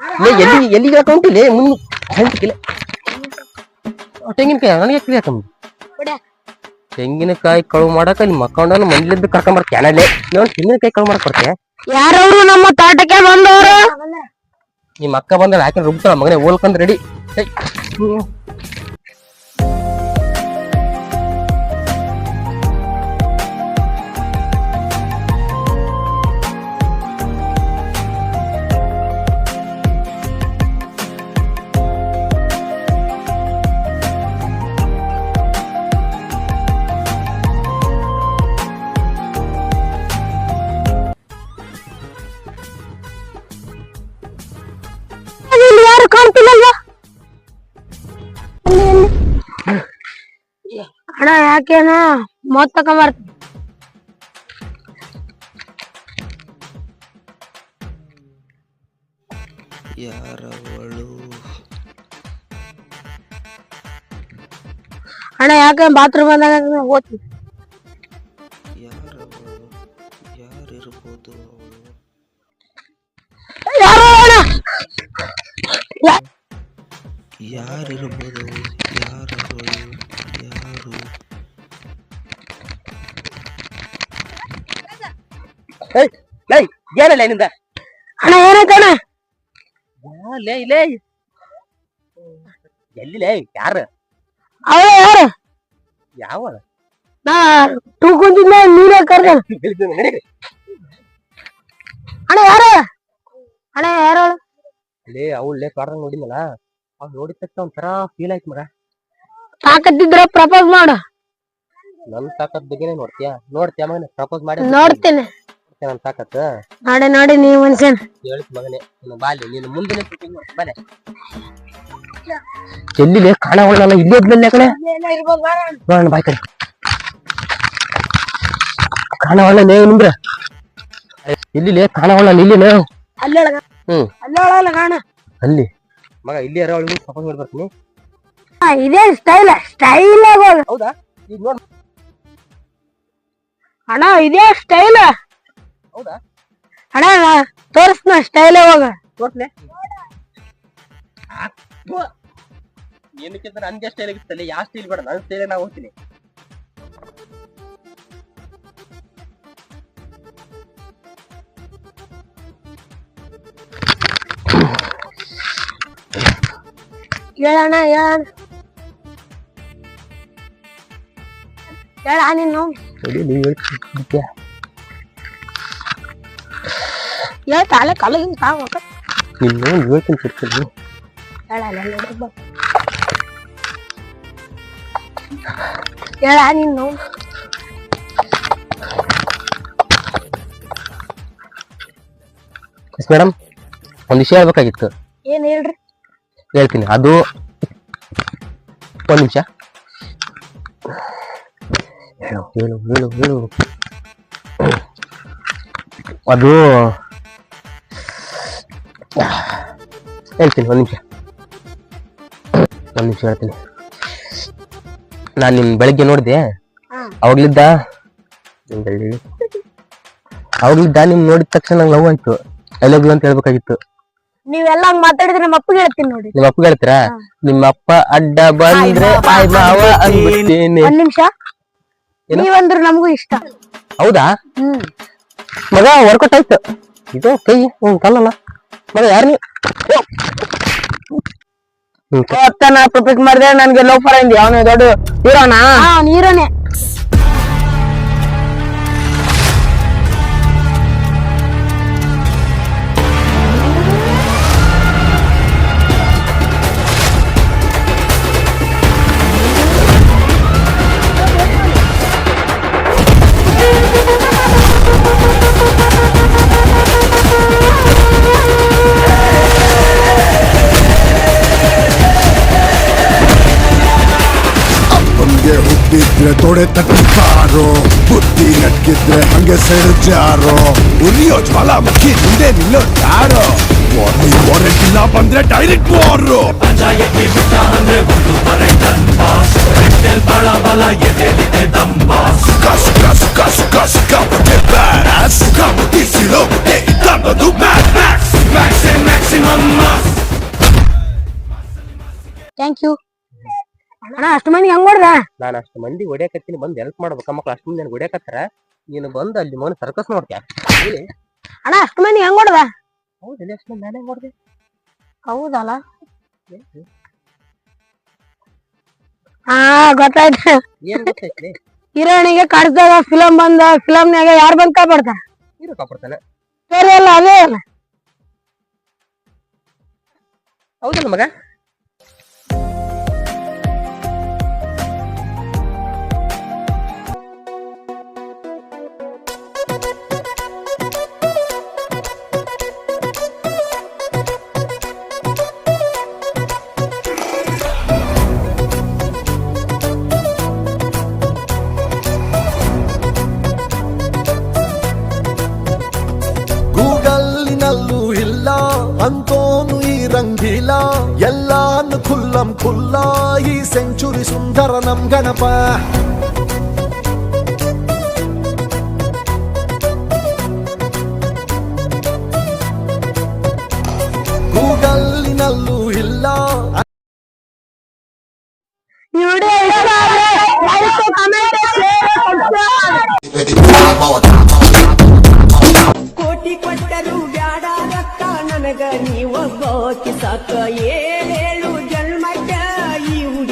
ಎಲ್ಲಿ ಎಲ್ಲಿಗೆ ಇಲ್ಲೇ? ಮುಂದೆ ಹೆಂಡಕಿಲ್ಲ ತೆಂಗಿನಕಾಯಿ ನನಗೆ ಹಾಕಂಬ ಬಿಡ. ತೆಂಗಿನಕಾಯಿ ಕಳು ಮಾಡಕ ನಿಮ್ಮ ಮಕ್ಕಳನ್ನ ಮನೇಲಿದ್ದು ಕರ್ಕೊಂಬರ್ ಕ್ಯಾನಲ್ಲೇ ನೋಡಿ ತೆಂಗಿನಕಾಯಿ ಕಳು ಮಾಡಕ್ ಬರ್ತೀಯ? ಯಾರವ್ರು ನಮ್ಮ ತೋಟಕ್ಕೆ ಬಂದವರು? ನಿಮ್ಮ ಅಕ್ಕ ಬಂದ್ರೆ ಹಾಕಿ ರುಬ್ತಾಳ ಮಗನೇ ಓಲ್ಕಂದ್ ರೆಡಿ ಅಲ್ಲಿ. ಅಣ್ಣ ಯಾಕೇನ ಮತ್ ತಕೊಂಬರ್ತ ಯಾರವಳು ಅಣ್ಣ ಯಾಕೆ ಬಾತ್ರೂಮ್ ಬಂದಾಗ ಓದ್ತೀನಿ ಯಾರವಳು ಯಾರಿರ್ಬೋದು ಅವಳು ಯಾರೋ ಅಣ್ಣ ಯಾ- ಯಾರಿರ್ಬೋದು ಲೈ ಏನಲ್ಲ ನಿಂದ? ಅಣ್ಣ ಏನಾಯ್ತಣ್ಣ ಲೇ ಲೇ. ಎಲ್ಲಿ ಲೇ ಯಾರು? ಅವಳ ಯಾರು? ಯಾವ? ನಾ ತೂಕೊಂತಿದ್ನ ನೀನೇ ಕರ್ದ. ಅಣ್ಣ ಯಾರು? ಅಣ್ಣ ಯಾರು ಲೇ ಅವಳು ಲೇ ಕಾಡ್ದಂಗ್ ನೋಡಿದ್ನಲ್ಲ? ಅವ್ನು ನೋಡಿದ ತಕ್ಷಣ ಒಂಥರ ಫೀಲ್ ಆಯ್ತು ಮರ. ತಾಕತ್ತಿದ್ರ ಪ್ರಪೋಸ್ ಮಾಡು. ನನ್ ತಾಕತ್ ಬಗ್ಗೆನೇ ನೋಡ್ತೀಯ? ನೋಡ್ತೀಯ ಮಗನ? ಪ್ರಪೋಸ್ ಮಾಡಿ ನೋಡ್ತೀನಿ. ನನ್ ತಾಕತ್ ನೋಡಿ ನೋಡಿ ನೀ ಮನುಷ್ಯನ್ ಹೇಳಿದ್ ಮಗನೇ ನೀನು ಬಾಲ್ಯ ನೀನು ಮುಂದಿನ ಬಾಲೆ ಎಲ್ಲಿ ಕಾಣವಲ್ಲ ಇಲ್ಲೇ ಕಡೆ? ನೋಡೋಣ ಬಾಯ್ ಕಡೆ. ಕಾಣವಲ್ಲ ನೇ ನಿಂದ್ರ? ಇಲ್ಲಿ ಲೇ ಕಾಣವಲ್ಲ ಇಲ್ಲಿ ನೇ ಅಲ್ಲೇ ಹ್ಮ್. ಅಲ್ಲೇ ಕಾಣ. ಅಲ್ಲಿ. ಮಗ ಇಲ್ಲಿ ಯಾರೋ ಅವಳಿಗೆ ಮಾಡಿ ಆ ಇದೇ ಸ್ಟೈಲ್ ಸ್ಟೈಲ್ ಹೌದಾ? ಈಗ ನೋಡ್. ಅಣ್ಣ ಇದೇ ಸ್ಟೈಲ್ ಹೌದಾ? ಅಣ್ಣ ತೋರಿಸ್ನ ಸ್ಟೈಲ್ ಹೋಗ ತೋರ್ಸ್ಲೆ ಏನಕ್ಕೆ ನಂದೇ ಸ್ಟೈಲ್ ಆಗಿತ್ತಲ್ಲ ಯಾವ ಸ್ಟೈಲ್ ಬೇಡ ನನ್ನ ಸ್ಟೈಲ್ ನಾ ಹೋಗ್ತೀನಿ. ಹೇಳಣ್ಣ ಹೇಳಣ್ಣ. ಹೇಳ ನೀನು ಹೇಳ್ತಾ ಅಲ್ಲ ಕಲಗಿನ ಸಾಕ ನಿನ್ನ ಹೇಳ್ತೀನಿ ಸಿಗ್ತೀನಿ ಹೇಳ ನೀನು ಮೇಡಮ್ ಒಂದು ವಿಷಯ ಹೇಳ್ಬೇಕಾಗಿತ್ತು ಏನ್ ಹೇಳ್ರಿ ಹೇಳ್ತೀನಿ ಅದು ಒಂದು ನಿಮಿಷ. ಹೇಳು ಹೇಳು ಹೇಳು ಹೇಳು. ಅದು ಹೇಳ್ತೀನಿ ಒಂದು ನಿಮಿಷ. ಒಂದು ನಿಮಿಷ ಹೇಳ್ತೀನಿ. ನಾನು ನಿನ್ನ ಬೆಳಗ್ಗೆ ನೋಡಿದೆ. ಅವಾಗ್ಲಿದ್ದ ಅವಾಗ್ಲಿದ್ದ ನಿಮ್ ನೋಡಿದ ತಕ್ಷಣ ನಂಗೆ ಲವ್ ಆಯ್ತು. ಎಲ್ಲೋಗ್ಲು ಅಂತ ಹೇಳ್ಬೇಕಾಗಿತ್ತು. ನೀವೆಲ್ಲ ಹಂಗ್ ಮಾತಾಡಿದ್ರೆ ನಮ್ಮ ಅಪ್ಪಗೆ ಹೇಳ್ತೀನಿ ನೋಡಿ. ನಿಮ್ಮ ಅಪ್ಪ ಹೇಳ್ತೀರಾ. ನಿಮ್ಮ ಅಪ್ಪ ಅಡ್ಡ ಬಂದ್ರೆ ಬಾಯ್ ಮಾವ ಅಂದ್ಬಿಡ್ತೀನಿ. ಒಂದ್ ನಿಮಿಷ? ನೀವಂದ್ರೆ ನಮಗೂ ಇಷ್ಟ. ಹೌದಾ? ಮಗ ವರ್ಕೌಟ್ ಆಯ್ತು. ಇದು ಕೈ ಹ್ಮ್ ಕಲ್ಲಲ್ಲ ಮಗ ಯಾರು ನೀವು? ನಾ ಪ್ರಪೋಸ್ ಮಾಡಿದೆ ನನ್ಗೆ ಲೋಫರ್ ಫಾರ್ ಇಂದಿ ಅವನು ದೊಡ್ಡ ಹೀರೋನಾ? ಹೀರೋನೇ. ಹುಟ್ಟಿದ್ರೆ ತೊಡೆ ತಟ್ಟಿಸಾರೋ ಬುದ್ಧಿ ನಟ್ಕಿದ್ರೆ ಹಂಗೆ ಸೆಡು ಉರಿಯೋ ಉರಿಯೋ ಜ್ವಾಲಾಮುಖಿ ಮುಂದೆ ನಿಲ್ಲೋ ಯಾರೋ? ವಾರ್ನಿಂಗ್ ವಾರೆಂಟ್ ಇಲ್ಲ ಬಂದ್ರೆ ಡೈರೆಕ್ಟ್ ವಾರು ಕಸ್ ಅಣ್ಣ ಅಷ್ಟು ಮಂದಿ ಹೆಂಗ್ ಹೊಡ್ದ? ನಾನು ಅಷ್ಟು ಮಂದಿ ಹೊಡಿಯಕತ್ತೀನಿ ಬಂದು ಹೆಲ್ಪ್ ಮಾಡ್ಬೇಕ ಮಕ್ಳು ಅಷ್ಟು ಮಂದಿ ಹೊಡಿಯಕತ್ತಾರ? ನೀನು ಬಂದು ಅಲ್ಲಿ ಮನೆ ಸರ್ಕಸ್ ನೋಡ್ತ್ಯಾ. ಅಣ್ಣ ಅಷ್ಟು ಮಂದಿ ಹೆಂಗ್ ಹೊಡ್ದ? ಹೌದು ಇಲ್ಲಿ ಅಷ್ಟು ಮಂದಿ ನಾನೇ ನೋಡ್ದೆ ಹೌದಲ್ಲ? ಹಾ ಗೊತ್ತಾಯ್ತು. ಏನ್ ಗೊತ್ತೈತಿ ಕಡ್ದಾಗ ಫಿಲಂ ಬಂದ ಫಿಲಮ್ನಾಗ ಯಾರ್ ಬಂದು ಕಾಪಾಡ್ತಾರ ಹೀರೋ ಕಾಪಾಡ್ತಾನೆ. ಸರಿ ಅಲ್ಲ ಅದೇ ಅಲ್ಲ. ಹೌದಲ್ಲ ಮಗ? ఇలా ఎల్లాను కుల్లం కుల్లాయి సెంచురీ సుందర నం గణప